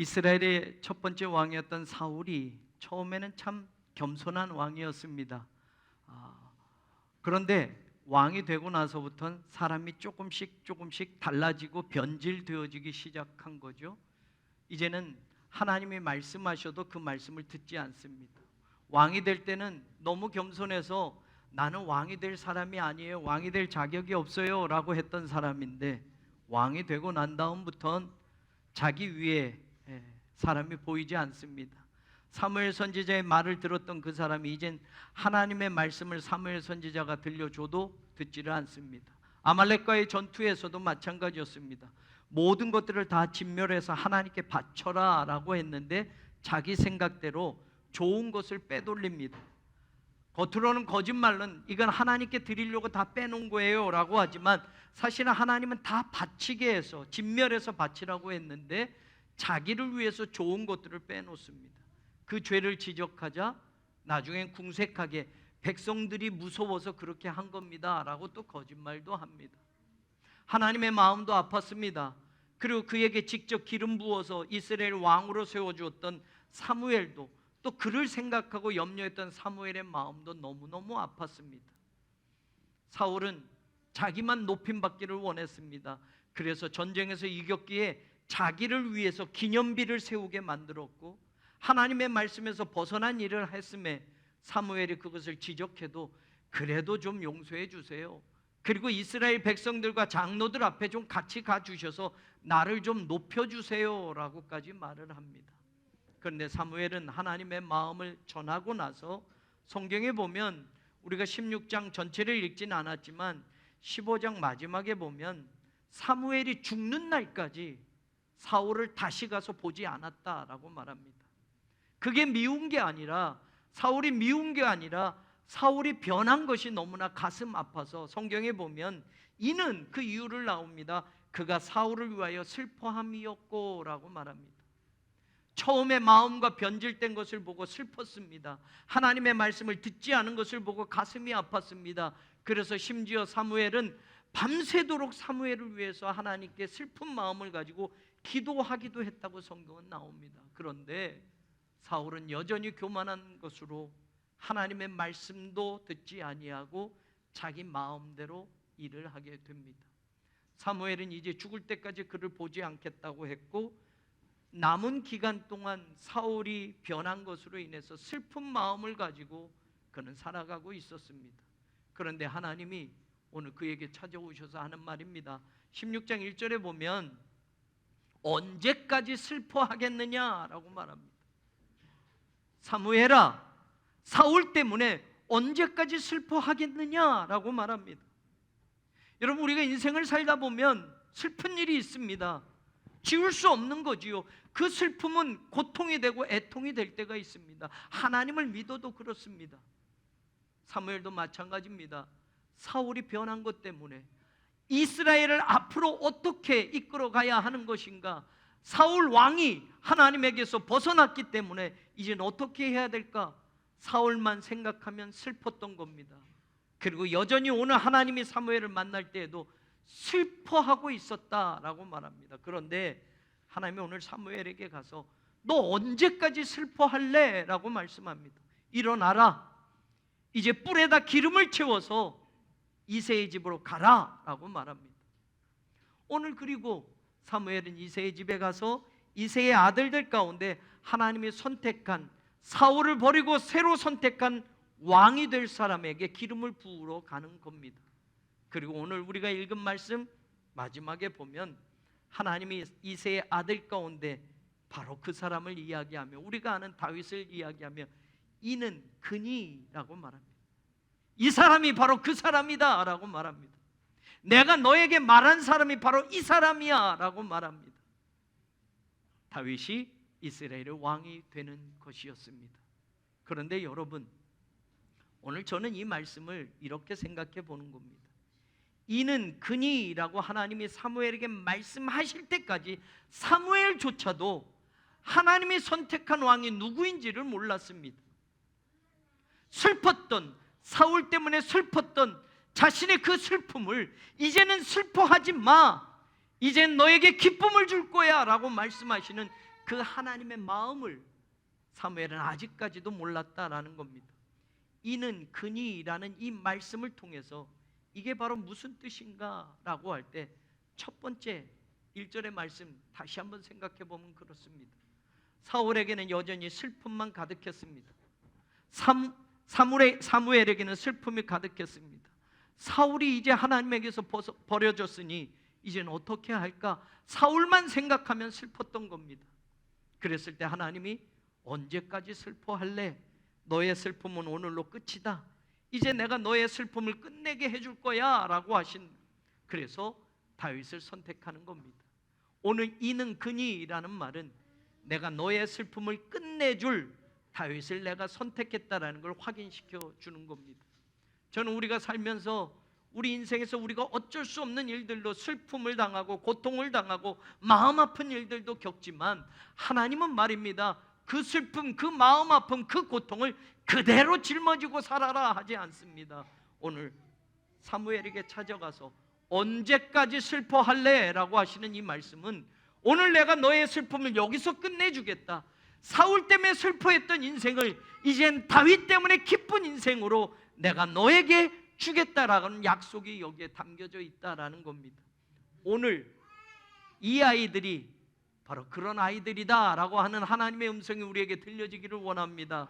이스라엘의 첫 번째 왕이었던 사울이 처음에는 참 겸손한 왕이었습니다. 아, 그런데 왕이 되고 나서부터는 사람이 조금씩 조금씩 달라지고 변질되어지기 시작한 거죠. 이제는 하나님이 말씀하셔도 그 말씀을 듣지 않습니다. 왕이 될 때는 너무 겸손해서 나는 왕이 될 사람이 아니에요. 왕이 될 자격이 없어요라고 했던 사람인데 왕이 되고 난 다음부터는 자기 위에 예, 사람이 보이지 않습니다. 사무엘 선지자의 말을 들었던 그 사람이 이젠 하나님의 말씀을 사무엘 선지자가 들려줘도 듣지를 않습니다. 아말렉과의 전투에서도 마찬가지였습니다. 모든 것들을 다 진멸해서 하나님께 바쳐라라고 했는데 자기 생각대로 좋은 것을 빼돌립니다. 겉으로는 거짓말은 이건 하나님께 드리려고 다 빼놓은 거예요라고 하지만 사실은 하나님은 다 바치게 해서 진멸해서 바치라고 했는데 자기를 위해서 좋은 것들을 빼놓습니다. 그 죄를 지적하자 나중엔 궁색하게 백성들이 무서워서 그렇게 한 겁니다라고 또 거짓말도 합니다. 하나님의 마음도 아팠습니다. 그리고 그에게 직접 기름 부어서 이스라엘 왕으로 세워 주었던 사무엘도 또 그를 생각하고 염려했던 사무엘의 마음도 너무너무 아팠습니다. 사울은 자기만 높임 받기를 원했습니다. 그래서 전쟁에서 이겼기에 자기를 위해서 기념비를 세우게 만들었고 하나님의 말씀에서 벗어난 일을 했음에 사무엘이 그것을 지적해도 그래도 좀 용서해 주세요. 그리고 이스라엘 백성들과 장로들 앞에 좀 같이 가 주셔서 나를 좀 높여 주세요라고까지 말을 합니다. 그런데 사무엘은 하나님의 마음을 전하고 나서 성경에 보면 우리가 16장 전체를 읽지는 않았지만 15장 마지막에 보면 사무엘이 죽는 날까지 사울을 다시 가서 보지 않았다라고 말합니다. 그게 미운 게 아니라 사울이 미운 게 아니라 사울이 변한 것이 너무나 가슴 아파서 성경에 보면 이는 그 이유를 나옵니다. 그가 사울을 위하여 슬퍼함이었고라고 말합니다. 처음에 마음과 변질된 것을 보고 슬펐습니다. 하나님의 말씀을 듣지 않은 것을 보고 가슴이 아팠습니다. 그래서 심지어 사무엘은 밤새도록 사무엘을 위해서 하나님께 슬픈 마음을 가지고 기도하기도 했다고 성경은 나옵니다. 그런데 사울은 여전히 교만한 것으로 하나님의 말씀도 듣지 아니하고 자기 마음대로 일을 하게 됩니다. 사무엘은 이제 죽을 때까지 그를 보지 않겠다고 했고 남은 기간 동안 사울이 변한 것으로 인해서 슬픈 마음을 가지고 그는 살아가고 있었습니다. 그런데 하나님이 오늘 그에게 찾아오셔서 하는 말입니다. 16장 1절에 보면 언제까지 슬퍼하겠느냐라고 말합니다. 사무엘아, 사울 때문에 언제까지 슬퍼하겠느냐라고 말합니다. 여러분 우리가 인생을 살다 보면 슬픈 일이 있습니다. 지울 수 없는 거지요. 그 슬픔은 고통이 되고 애통이 될 때가 있습니다. 하나님을 믿어도 그렇습니다. 사무엘도 마찬가지입니다. 사울이 변한 것 때문에 이스라엘을 앞으로 어떻게 이끌어 가야 하는 것인가? 사울 왕이 하나님에게서 벗어났기 때문에 이제는 어떻게 해야 될까? 사울만 생각하면 슬펐던 겁니다. 그리고 여전히 오늘 하나님이 사무엘을 만날 때에도 슬퍼하고 있었다라고 말합니다. 그런데 하나님이 오늘 사무엘에게 가서 너 언제까지 슬퍼할래? 라고 말씀합니다. 일어나라. 이제 뿔에다 기름을 채워서 이세의 집으로 가라. 라고 말합니다. 오늘 그리고 사무엘은 이세의 집에 가서 이세의 아들들 가운데 하나님이 선택한 사울을 버리고 새로 선택한 왕이 될 사람에게 기름을 부으러 가는 겁니다. 그리고 오늘 우리가 읽은 말씀 마지막에 보면 하나님이 이세의 아들 가운데 바로 그 사람을 이야기하며 우리가 아는 다윗을 이야기하며 이는 그니라고 말합니다. 이 사람이 바로 그 사람이다 라고 말합니다. 내가 너에게 말한 사람이 바로 이 사람이야 라고 말합니다. 다윗이 이스라엘의 왕이 되는 것이었습니다. 그런데 여러분 오늘 저는 이 말씀을 이렇게 생각해 보는 겁니다. 이는 그니라고 하나님이 사무엘에게 말씀하실 때까지 사무엘조차도 하나님이 선택한 왕이 누구인지를 몰랐습니다. 슬펐던 사울 때문에 슬펐던 자신의 그 슬픔을 이제는 슬퍼하지 마. 이젠 너에게 기쁨을 줄 거야 라고 말씀하시는 그 하나님의 마음을 사무엘은 아직까지도 몰랐다라는 겁니다. 이는 그니라는 이 말씀을 통해서 이게 바로 무슨 뜻인가라고 할 때 첫 번째 1절의 말씀 다시 한번 생각해 보면 그렇습니다. 사울에게는 여전히 슬픔만 가득했습니다. 삼, 사무엘, 사무엘에게는 슬픔이 가득했습니다. 사울이 이제 하나님에게서 벗어, 버려졌으니 이제는 어떻게 할까? 사울만 생각하면 슬펐던 겁니다. 그랬을 때 하나님이 언제까지 슬퍼할래? 너의 슬픔은 오늘로 끝이다. 이제 내가 너의 슬픔을 끝내게 해줄 거야라고 하신 그래서 다윗을 선택하는 겁니다. 오늘 이는 그니라는 말은 내가 너의 슬픔을 끝내줄 다윗을 내가 선택했다라는 걸 확인시켜 주는 겁니다. 저는 우리가 살면서 우리 인생에서 우리가 어쩔 수 없는 일들로 슬픔을 당하고 고통을 당하고 마음 아픈 일들도 겪지만 하나님은 말입니다. 그 슬픔, 그 마음 아픔, 그 고통을 그대로 짊어지고 살아라 하지 않습니다. 오늘 사무엘에게 찾아가서 언제까지 슬퍼할래? 라고 하시는 이 말씀은 오늘 내가 너의 슬픔을 여기서 끝내주겠다. 사울 때문에 슬퍼했던 인생을 이젠 다윗 때문에 기쁜 인생으로 내가 너에게 주겠다라는 약속이 여기에 담겨져 있다라는 겁니다. 오늘 이 아이들이 바로 그런 아이들이다라고 하는 하나님의 음성이 우리에게 들려지기를 원합니다.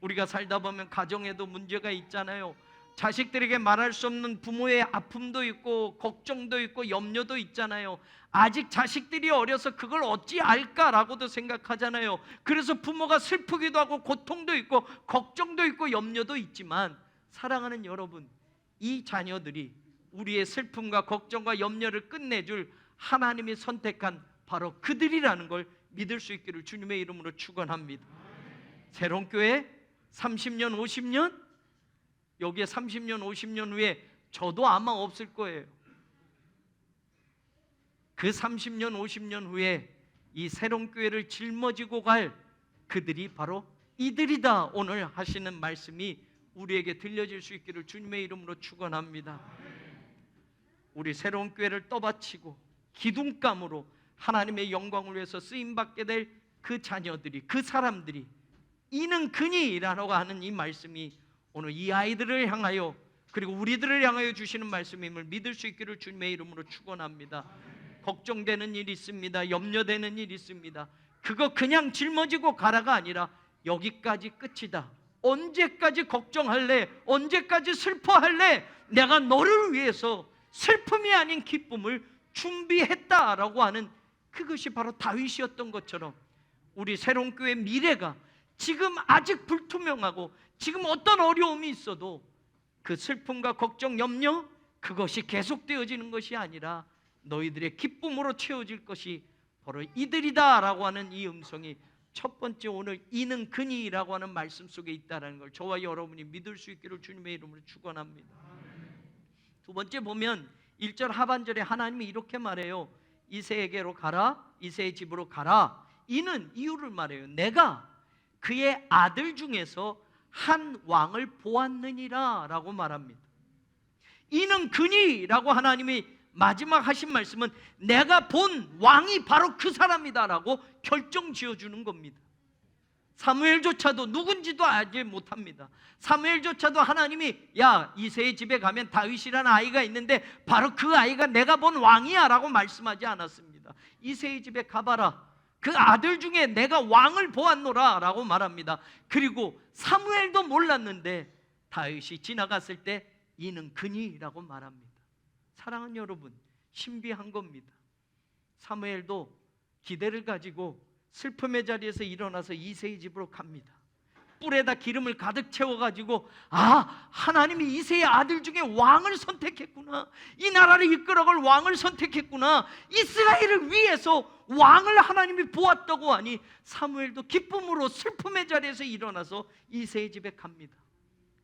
우리가 살다 보면 가정에도 문제가 있잖아요. 자식들에게 말할 수 없는 부모의 아픔도 있고 걱정도 있고 염려도 있잖아요. 아직 자식들이 어려서 그걸 어찌 알까라고도 생각하잖아요. 그래서 부모가 슬프기도 하고 고통도 있고 걱정도 있고 염려도 있지만 사랑하는 여러분, 이 자녀들이 우리의 슬픔과 걱정과 염려를 끝내줄 하나님이 선택한 바로 그들이라는 걸 믿을 수 있기를 주님의 이름으로 축원합니다. 새로운 교회 30년, 50년 여기에 30년, 50년 후에 저도 아마 없을 거예요. 그 30년, 50년 후에 이 새로운 교회를 짊어지고 갈 그들이 바로 이들이다. 오늘 하시는 말씀이 우리에게 들려질 수 있기를 주님의 이름으로 축원합니다. 우리 새로운 교회를 떠받치고 기둥감으로 하나님의 영광을 위해서 쓰임 받게 될 그 자녀들이 그 사람들이 이는 그니라고 하는 이 말씀이 오늘 이 아이들을 향하여 그리고 우리들을 향하여 주시는 말씀임을 믿을 수 있기를 주님의 이름으로 축원합니다. 걱정되는 일 있습니다. 염려되는 일 있습니다. 그거 그냥 짊어지고 가라가 아니라 여기까지 끝이다. 언제까지 걱정할래? 언제까지 슬퍼할래? 내가 너를 위해서 슬픔이 아닌 기쁨을 준비했다라고 하는 그것이 바로 다윗이었던 것처럼 우리 새로운 교회 미래가 지금 아직 불투명하고 지금 어떤 어려움이 있어도 그 슬픔과 걱정, 염려 그것이 계속되어지는 것이 아니라 너희들의 기쁨으로 채워질 것이 바로 이들이다라고 하는 이 음성이 첫 번째 오늘 이는 그니라고 하는 말씀 속에 있다라는 걸 저와 여러분이 믿을 수 있기를 주님의 이름으로 축원합니다. 두 번째 보면 1절 하반절에 하나님이 이렇게 말해요. 이세에게로 가라. 이세의 집으로 가라. 이는 이유를 말해요. 내가 그의 아들 중에서 한 왕을 보았느니라라고 말합니다. 이는 그니라고 하나님이 마지막 하신 말씀은 내가 본 왕이 바로 그 사람이다라고 결정 지어 주는 겁니다. 사무엘조차도 누군지도 알지 못합니다. 사무엘조차도 하나님이 야 이세의 집에 가면 다윗이라는 아이가 있는데 바로 그 아이가 내가 본 왕이야라고 말씀하지 않았습니다. 이세의 집에 가봐라. 그 아들 중에 내가 왕을 보았노라 라고 말합니다. 그리고 사무엘도 몰랐는데 다윗이 지나갔을 때 이는 그니라고 말합니다. 사랑하는 여러분, 신비한 겁니다. 사무엘도 기대를 가지고 슬픔의 자리에서 일어나서 이세의 집으로 갑니다. 뿔에다 기름을 가득 채워가지고 아 하나님이 이세의 아들 중에 왕을 선택했구나. 이 나라를 이끌어갈 왕을 선택했구나. 이스라엘을 위해서 왕을 하나님이 보았다고 하니 사무엘도 기쁨으로 슬픔의 자리에서 일어나서 이세의 집에 갑니다.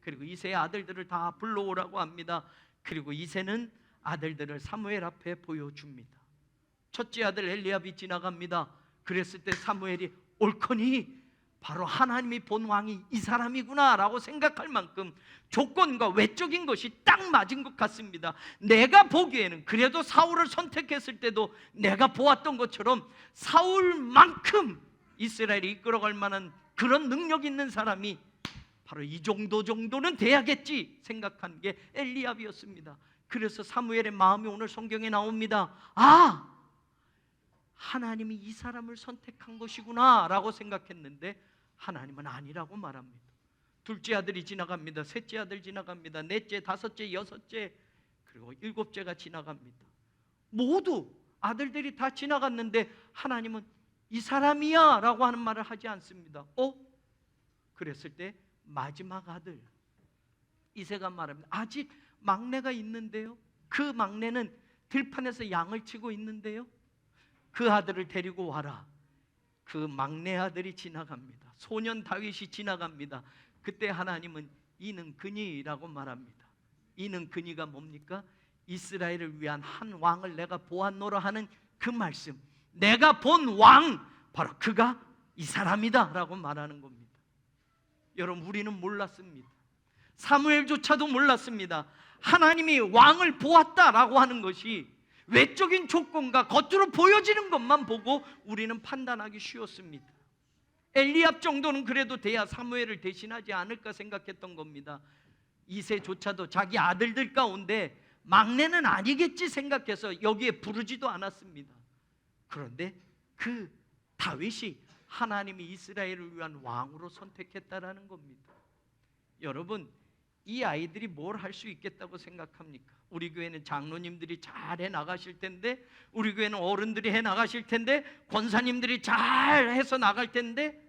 그리고 이세의 아들들을 다 불러오라고 합니다. 그리고 이세는 아들들을 사무엘 앞에 보여줍니다. 첫째 아들 엘리압이 지나갑니다. 그랬을 때 사무엘이 옳거니 바로 하나님이 본 왕이 이 사람이구나라고 생각할 만큼 조건과 외적인 것이 딱 맞은 것 같습니다. 내가 보기에는 그래도 사울을 선택했을 때도 내가 보았던 것처럼 사울만큼 이스라엘이 이끌어갈 만한 그런 능력 있는 사람이 바로 이 정도 정도는 돼야겠지 생각한 게 엘리압이었습니다. 그래서 사무엘의 마음이 오늘 성경에 나옵니다. 아, 하나님이 이 사람을 선택한 것이구나라고 생각했는데 하나님은 아니라고 말합니다. 둘째 아들이 지나갑니다. 셋째 아들 지나갑니다. 넷째, 다섯째, 여섯째 그리고 일곱째가 지나갑니다. 모두 아들들이 다 지나갔는데 하나님은 이 사람이야라고 하는 말을 하지 않습니다. 어? 그랬을 때 마지막 아들 이세가 말합니다. 아직 막내가 있는데요. 그 막내는 들판에서 양을 치고 있는데요. 그 아들을 데리고 와라. 그 막내 아들이 지나갑니다. 소년 다윗이 지나갑니다. 그때 하나님은 이는 그니라고 말합니다. 이는 그니가 뭡니까? 이스라엘을 위한 한 왕을 내가 보았노라 하는 그 말씀. 내가 본 왕 바로 그가 이 사람이다라고 말하는 겁니다. 여러분 우리는 몰랐습니다. 사무엘조차도 몰랐습니다. 하나님이 왕을 보았다라고 하는 것이 외적인 조건과 겉으로 보여지는 것만 보고 우리는 판단하기 쉬웠습니다. 엘리압 정도는 그래도 돼야 사무엘을 대신하지 않을까 생각했던 겁니다. 이세조차도 자기 아들들 가운데 막내는 아니겠지 생각해서 여기에 부르지도 않았습니다. 그런데 그 다윗이 하나님이 이스라엘을 위한 왕으로 선택했다라는 겁니다. 여러분 이 아이들이 뭘 할 수 있겠다고 생각합니까? 우리 교회는 장로님들이 잘 해 나가실 텐데 우리 교회는 어른들이 해 나가실 텐데 권사님들이 잘 해서 나갈 텐데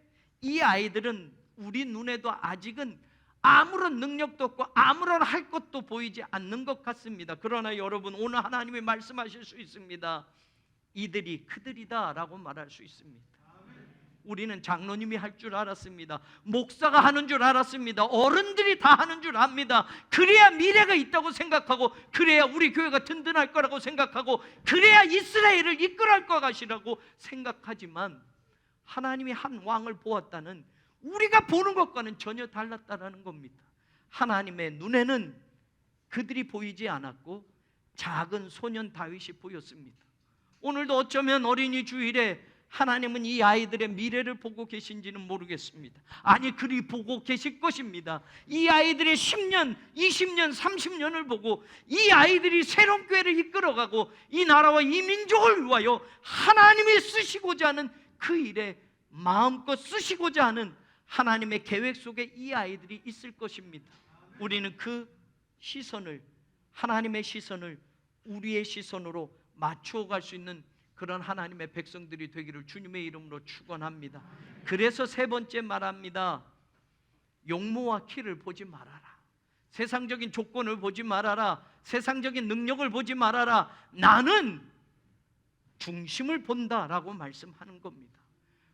이 아이들은 우리 눈에도 아직은 아무런 능력도 없고 아무런 할 것도 보이지 않는 것 같습니다. 그러나 여러분 오늘 하나님이 말씀하실 수 있습니다. 이들이 그들이다라고 말할 수 있습니다. 우리는 장로님이 할 줄 알았습니다. 목사가 하는 줄 알았습니다. 어른들이 다 하는 줄 압니다. 그래야 미래가 있다고 생각하고 그래야 우리 교회가 든든할 거라고 생각하고 그래야 이스라엘을 이끌어갈 것 같이라고 생각하지만 하나님이 한 왕을 보았다는 우리가 보는 것과는 전혀 달랐다라는 겁니다. 하나님의 눈에는 그들이 보이지 않았고 작은 소년 다윗이 보였습니다. 오늘도 어쩌면 어린이 주일에 하나님은 이 아이들의 미래를 보고 계신지는 모르겠습니다. 아니, 그리 보고 계실 것입니다. 이 아이들의 10년, 20년, 30년을 보고 이 아이들이 새로운 교회를 이끌어가고 이 나라와 이 민족을 위하여 하나님이 쓰시고자 하는 그 일에 마음껏 쓰시고자 하는 하나님의 계획 속에 이 아이들이 있을 것입니다. 우리는 그 시선을 하나님의 시선을 우리의 시선으로 맞추어 갈 수 있는 그런 하나님의 백성들이 되기를 주님의 이름으로 축원합니다. 그래서 세 번째 말합니다. 용모와 키를 보지 말아라. 세상적인 조건을 보지 말아라. 세상적인 능력을 보지 말아라. 나는 중심을 본다라고 말씀하는 겁니다.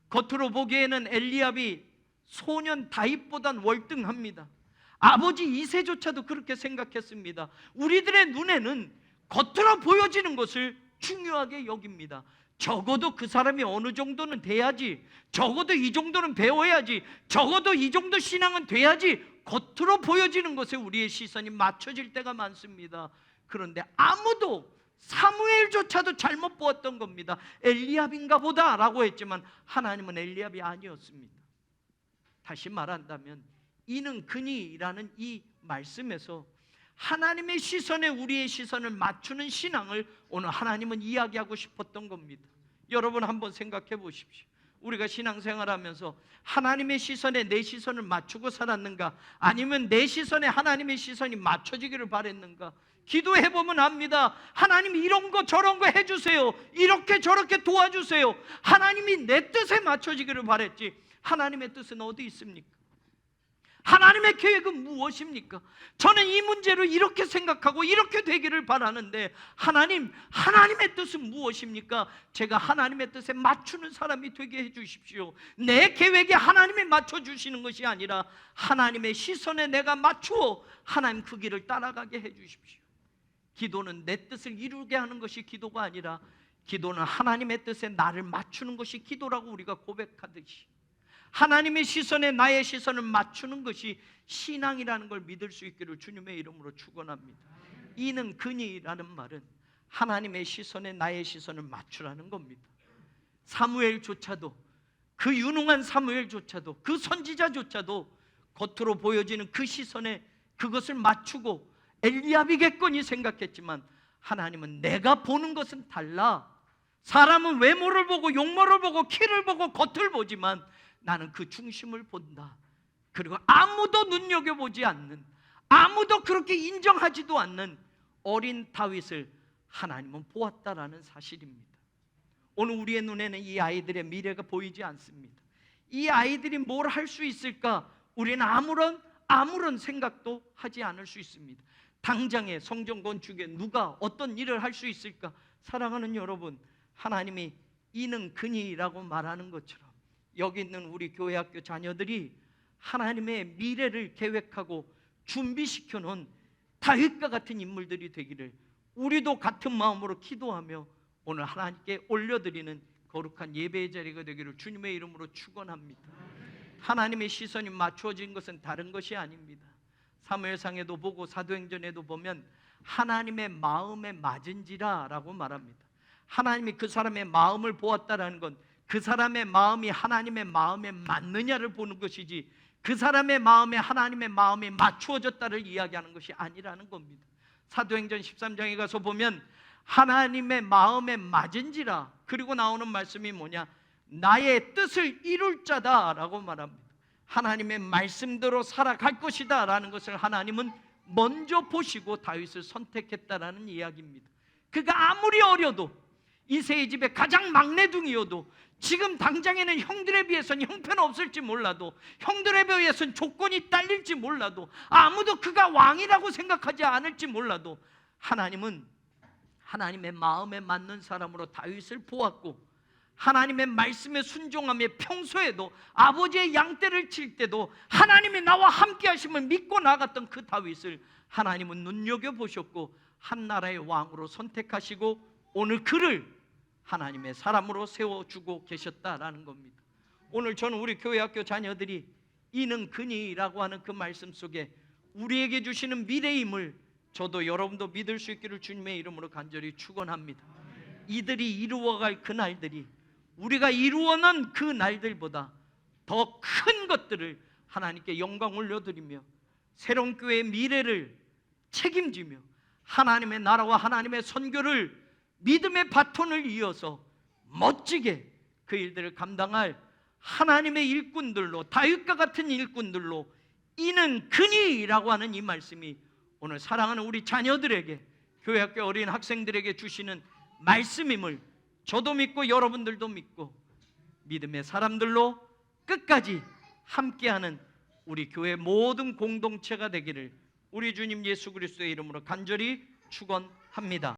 겉으로 보기에는 엘리압이 소년 다윗보단 월등합니다. 아버지 이세조차도 그렇게 생각했습니다. 우리들의 눈에는 겉으로 보여지는 것을 중요하게 여깁니다. 적어도 그 사람이 어느 정도는 돼야지. 적어도 이 정도는 배워야지. 적어도 이 정도 신앙은 돼야지. 겉으로 보여지는 것에 우리의 시선이 맞춰질 때가 많습니다. 그런데 아무도 사무엘조차도 잘못 보았던 겁니다. 엘리압인가 보다라고 했지만 하나님은 엘리압이 아니었습니다. 다시 말한다면 이는 그니라는 이 말씀에서 하나님의 시선에 우리의 시선을 맞추는 신앙을 오늘 하나님은 이야기하고 싶었던 겁니다. 여러분 한번 생각해 보십시오. 우리가 신앙생활하면서 하나님의 시선에 내 시선을 맞추고 살았는가? 아니면 내 시선에 하나님의 시선이 맞춰지기를 바랬는가? 기도해 보면 압니다. 하나님 이런 거 저런 거 해주세요. 이렇게 저렇게 도와주세요. 하나님이 내 뜻에 맞춰지기를 바랬지. 하나님의 뜻은 어디 있습니까? 하나님의 계획은 무엇입니까? 저는 이 문제를 이렇게 생각하고 이렇게 되기를 바라는데 하나님, 하나님의 뜻은 무엇입니까? 제가 하나님의 뜻에 맞추는 사람이 되게 해 주십시오. 내 계획에 하나님이 맞춰 주시는 것이 아니라 하나님의 시선에 내가 맞추어 하나님 그 길을 따라가게 해 주십시오. 기도는 내 뜻을 이루게 하는 것이 기도가 아니라 기도는 하나님의 뜻에 나를 맞추는 것이 기도라고 우리가 고백하듯이 하나님의 시선에 나의 시선을 맞추는 것이 신앙이라는 걸 믿을 수 있기를 주님의 이름으로 축원합니다. 이는 근이라는 말은 하나님의 시선에 나의 시선을 맞추라는 겁니다. 사무엘조차도 그 유능한 사무엘조차도 그 선지자조차도 겉으로 보여지는 그 시선에 그것을 맞추고 엘리야비겠거니 생각했지만 하나님은 내가 보는 것은 달라. 사람은 외모를 보고 용모를 보고 키를 보고 겉을 보지만 나는 그 중심을 본다. 그리고 아무도 눈여겨보지 않는 아무도 그렇게 인정하지도 않는 어린 다윗을 하나님은 보았다라는 사실입니다. 오늘 우리의 눈에는 이 아이들의 미래가 보이지 않습니다. 이 아이들이 뭘 할 수 있을까? 우리는 아무런 아무런 생각도 하지 않을 수 있습니다. 당장에 성전 건축에 누가 어떤 일을 할 수 있을까? 사랑하는 여러분, 하나님이 이는 근이라고 말하는 것처럼 여기 있는 우리 교회 학교 자녀들이 하나님의 미래를 계획하고 준비시켜 놓은 다윗과 같은 인물들이 되기를 우리도 같은 마음으로 기도하며 오늘 하나님께 올려드리는 거룩한 예배의 자리가 되기를 주님의 이름으로 축원합니다. 하나님의 시선이 맞추어진 것은 다른 것이 아닙니다. 사무엘상에도 보고 사도행전에도 보면 하나님의 마음에 맞은지라라고 말합니다. 하나님이 그 사람의 마음을 보았다라는 건 그 사람의 마음이 하나님의 마음에 맞느냐를 보는 것이지 그 사람의 마음에 하나님의 마음이 맞추어졌다를 이야기하는 것이 아니라는 겁니다. 사도행전 13장에 가서 보면 하나님의 마음에 맞은지라 그리고 나오는 말씀이 뭐냐 나의 뜻을 이룰 자다라고 말합니다. 하나님의 말씀대로 살아갈 것이다라는 것을 하나님은 먼저 보시고 다윗을 선택했다라는 이야기입니다. 그가 아무리 어려도 이세의 집의 가장 막내둥이어도 지금 당장에는 형들에 비해서는 형편 없을지 몰라도 형들에 비해서는 조건이 딸릴지 몰라도 아무도 그가 왕이라고 생각하지 않을지 몰라도 하나님은 하나님의 마음에 맞는 사람으로 다윗을 보았고 하나님의 말씀에 순종하며 평소에도 아버지의 양떼를 칠 때도 하나님이 나와 함께 하심을 믿고 나갔던 그 다윗을 하나님은 눈여겨 보셨고 한 나라의 왕으로 선택하시고 오늘 그를 하나님의 사람으로 세워주고 계셨다라는 겁니다. 오늘 저는 우리 교회 학교 자녀들이 이는 근이라고 하는 그 말씀 속에 우리에게 주시는 미래임을 저도 여러분도 믿을 수 있기를 주님의 이름으로 간절히 축원합니다. 이들이 이루어갈 그 날들이 우리가 이루어낸 그 날들보다 더 큰 것들을 하나님께 영광 올려드리며 새로운 교회의 미래를 책임지며 하나님의 나라와 하나님의 선교를 믿음의 바톤을 이어서 멋지게 그 일들을 감당할 하나님의 일꾼들로 다윗과 같은 일꾼들로 이는 근이라고 하는 이 말씀이 오늘 사랑하는 우리 자녀들에게 교회 학교 어린 학생들에게 주시는 말씀임을 저도 믿고 여러분들도 믿고 믿음의 사람들로 끝까지 함께하는 우리 교회 모든 공동체가 되기를 우리 주님 예수 그리스도의 이름으로 간절히 축원합니다.